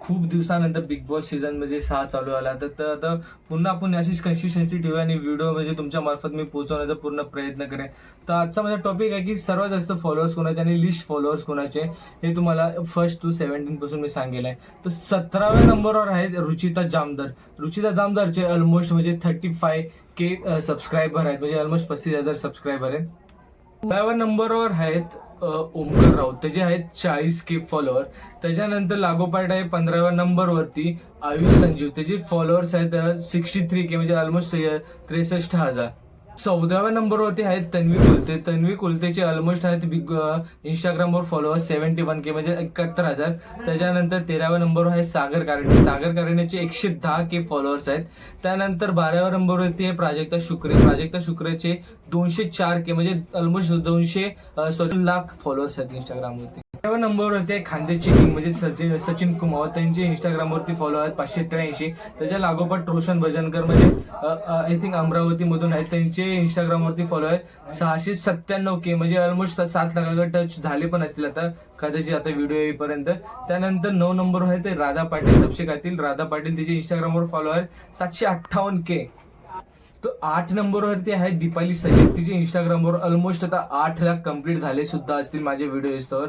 खूप दिवसानंतर big boss season म्हणजे सहा चालू आला तर आता पुन्हा आपण अशीच कन्सिस्टन्सी ठेवू आणि व्हिडिओ म्हणजे तुमच्या मार्फत मी पोहोचवण्याचा पूर्ण प्रयत्न करेन. तर आजचा माझा टॉपिक आहे की सर्वात जास्त फॉलोअर्स कोणाचे आणि लिस्ट फॉलोअर्स कोणाचे हे तुम्हाला फर्स्ट टू सेव्हन्टीन पासून मी सांगेल आहे. तर सतराव्या नंबरवर आहेत रुचिता जामदार. रुचिता जामदारचे ऑलमोस्ट म्हणजे थर्टी फाय के सबस्क्रायबर आहेत. म्हणजे ऑलमोस्ट पस्तीस हजार सबस्क्रायबर आहेत. नंबरवर आहेत ओमकर राऊत. त्याचे आहेत चाळीस के फॉलोअर त्याच्यानंतर लागोपाठ आहे पंधराव्या नंबरवरती आयुष संजीव. त्याचे फॉलोअर्स आहेत सिक्स्टी थ्री के म्हणजे ऑलमोस्ट त्रेसष्ट हजार. चौदाव्या नंबरवरती आहेत तन्वी कुलते. तन्वी कुलतेचे ऑलमोस्ट आहेत बिग इंस्टाग्रामवर फॉलोअर्स सेव्हन्टी वन के म्हणजे एकाहत्तर हजार. त्याच्यानंतर तेराव्या नंबरवर आहे सागर कारणे. सागर कारणेचे एकशे दहा के फॉलोअर्स आहेत. त्यानंतर बाराव्या नंबरवरती आहे प्राजक्ता शुक्रे. प्राजक्ता शुक्रेचे दोनशे चार के म्हणजे ऑलमोस्ट दोनशे सॉरी लाख फॉलोअर्स आहेत इंस्टाग्रामवरती तेराव्या नंबरवर होते खांद्याची म्हणजे सचिन सचिन कुमार त्यांचे इंस्टाग्रामवरती फॉलो आहेत पाचशे त्र्याऐंशी. त्याच्या लागोपाठ रोशन भजनकर म्हणजे आय थिंक अमरावती मधून आहेत. त्यांचे इंस्टाग्रामवरती फॉलो आहेत. सहाशे सत्त्याण्णव के म्हणजे ऑलमोस्ट सात लाखाकडे टच झाले पण असतील आता. कदाचित आता व्हिडिओ येईपर्यंत. त्यानंतर नऊ नंबरवर आहे ते राधा पाटील. सबशेकातील राधा पाटील त्याचे इंस्टाग्रामवर फॉलो आहेत. सातशे अठ्ठावन्न के तर आठ नंबरवरती आहे दीपाली सय्यद तिचे इंस्टाग्रामवर ऑलमोस्ट आता आठ लाख कंप्लीट झाले सुद्धा असतील माझे व्हिडिओ तर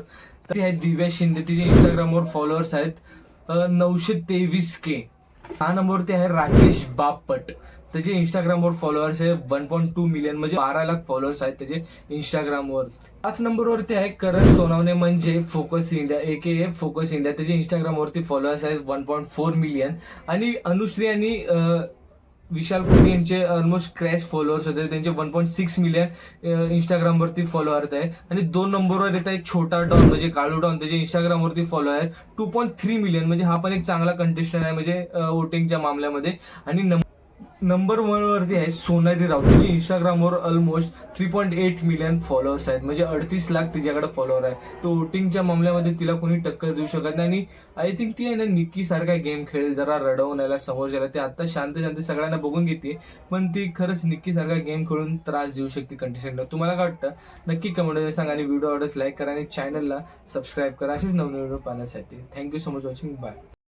ती आहे दिव्या शिंदे. तिचे इंस्टाग्रामवर फॉलोअर्स आहेत नऊशे तेवीस के. हा नंबरवरती आहे राकेश बापट. त्याचे इंस्टाग्रामवर फॉलोअर्स आहे वन पॉईंट टू मिलियन म्हणजे बारा लाख फॉलोअर्स आहेत त्याचे इंस्टाग्रामवर पाच नंबरवरती आहे करण सोनवणे म्हणजे focus India A K A focus India त्याचे इंस्टाग्रामवरती फॉलोअर्स आहेत वन पॉईंट फोर मिलियन आणि अनुश्री आणि विशाल कोहली यांचे ऑलमोस्ट क्रॅश फॉलोअर्स होते. त्यांचे वन पॉईंट सिक्स मिलियन इंस्टाग्रामवरती फॉलोअर आहे आणि दोन नंबरवर येत आहे छोटा डॉन म्हणजे काळू डॉन त्याचे इंस्टाग्रामवरती फॉलो आहे टू पॉईंट थ्री मिलियन म्हणजे हा पण एक चांगला कंटेस्टंट आहे म्हणजे वोटिंगच्या मामल्यामध्ये. आणि नंबर नंबर वनवरती आहे सोनाली राऊत तिची इंस्टाग्रामवर almost three point eight million followers आहेत. म्हणजे अडतीस लाख तिच्याकडे फॉलोअर आहे. तो वोटिंगच्या मामल्यामध्ये तिला कोणी टक्कर देऊ शकत नाही. आणि आय थिंक ती आहे ना निक्की सारखा गेम खेळेल. जरा रडवून समोर जायला ते आता शांत शांत सगळ्यांना बघून घेते. पण ती खरंच निक्की सारखा गेम खेळून त्रास देऊ शकते कंटेस्टंटला तुम्हाला काय वाटतं? नक्की कमेंटमध्ये सांगा आणि व्हिडिओ आवडल्यास लाईक करा आणि चॅनलला सबस्क्राईब करा. असेच नवीन व्हिडिओ पाहण्यासाठी. Thank you so much watching bye